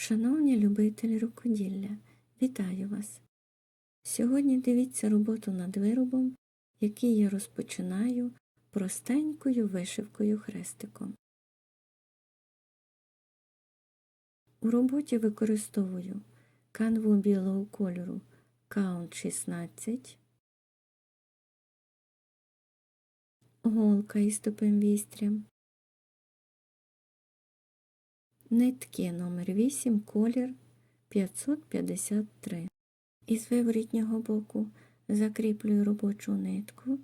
Шановні любителі рукоділля, вітаю вас! Сьогодні дивіться роботу над виробом, який я розпочинаю простенькою вишивкою хрестиком. У роботі використовую канву білого кольору Count 16, голка із тупим вістрям, нитки номер 8 колір 553. Із виворітнього боку закріплюю робочу нитку.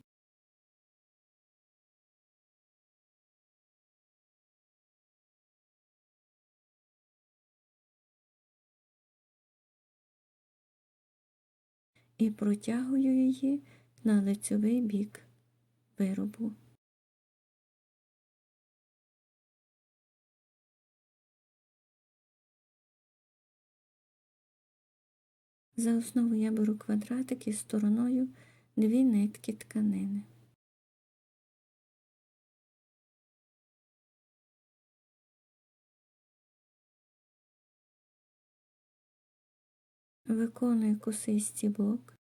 І протягую її на лицьовий бік виробу. За основу я беру квадратик із стороною дві нитки тканини. Виконую косий стібок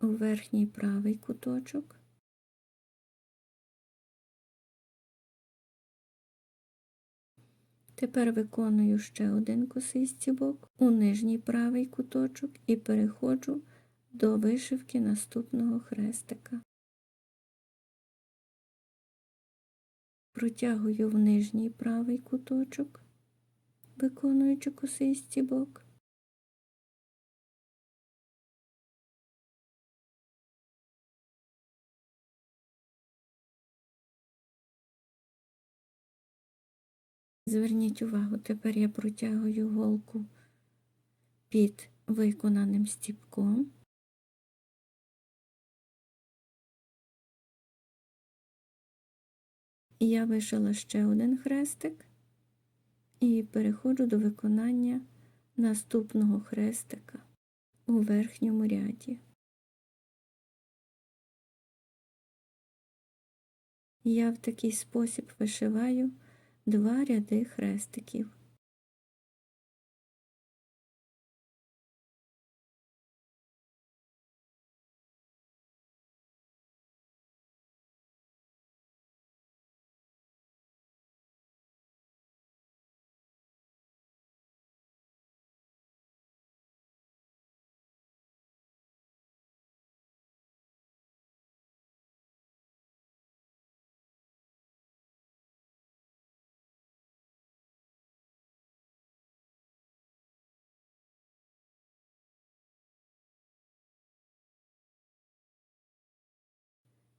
у верхній правий куточок. Тепер виконую ще один косий стібок у нижній правий куточок і переходжу до вишивки наступного хрестика. Протягую в нижній правий куточок, виконуючи косий стібок. Зверніть увагу, тепер я протягую голку під виконаним стіпком. Я вишила ще один хрестик і переходжу до виконання наступного хрестика у верхньому ряді. Я в такий спосіб вишиваю два ряди хрестиків.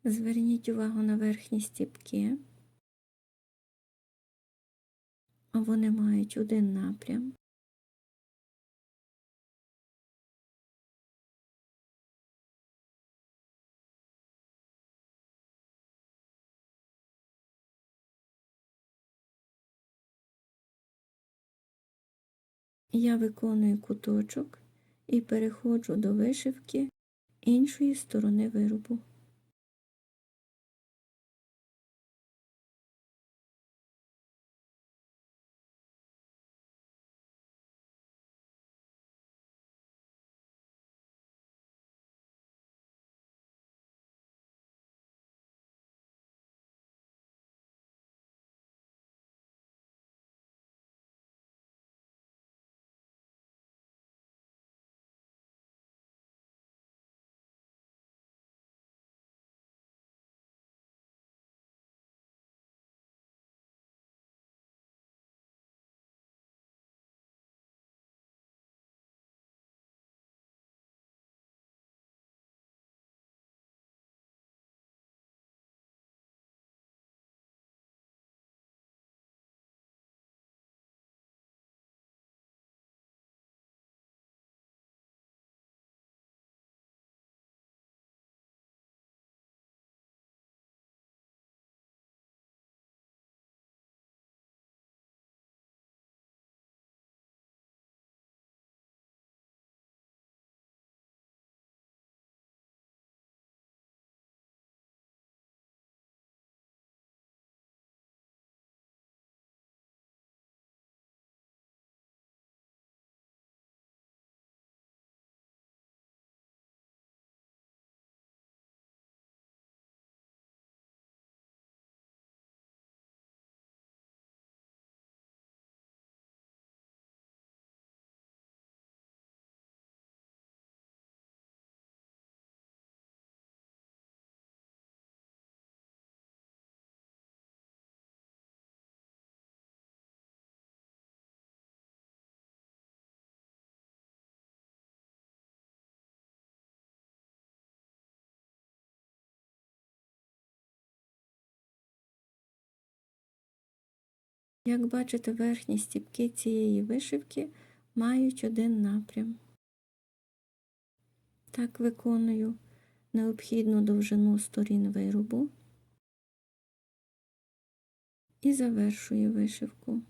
Зверніть увагу на верхні стіпки. Вони мають один напрям. Я виконую куточок і переходжу до вишивки іншої сторони виробу. Як бачите, верхні стіпки цієї вишивки мають один напрям. Так виконую необхідну довжину сторін виробу і завершую вишивку.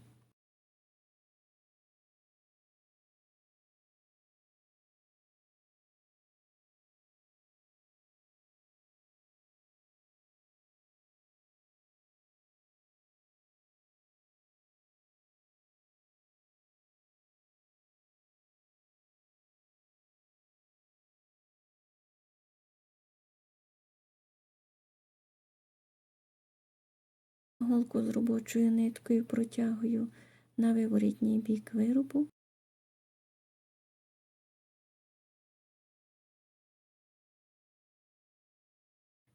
Голку з робочою ниткою протягую на виворітній бік виробу.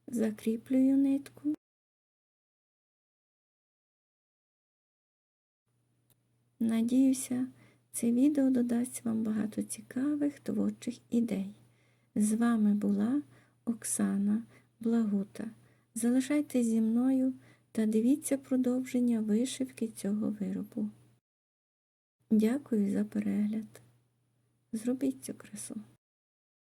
Закріплюю нитку. Надіюся, це відео додасть вам багато цікавих творчих ідей. З вами була Оксана Благута. Залишайтесь зі мною та дивіться продовження вишивки цього виробу. Дякую за перегляд. Зробіть цю красу.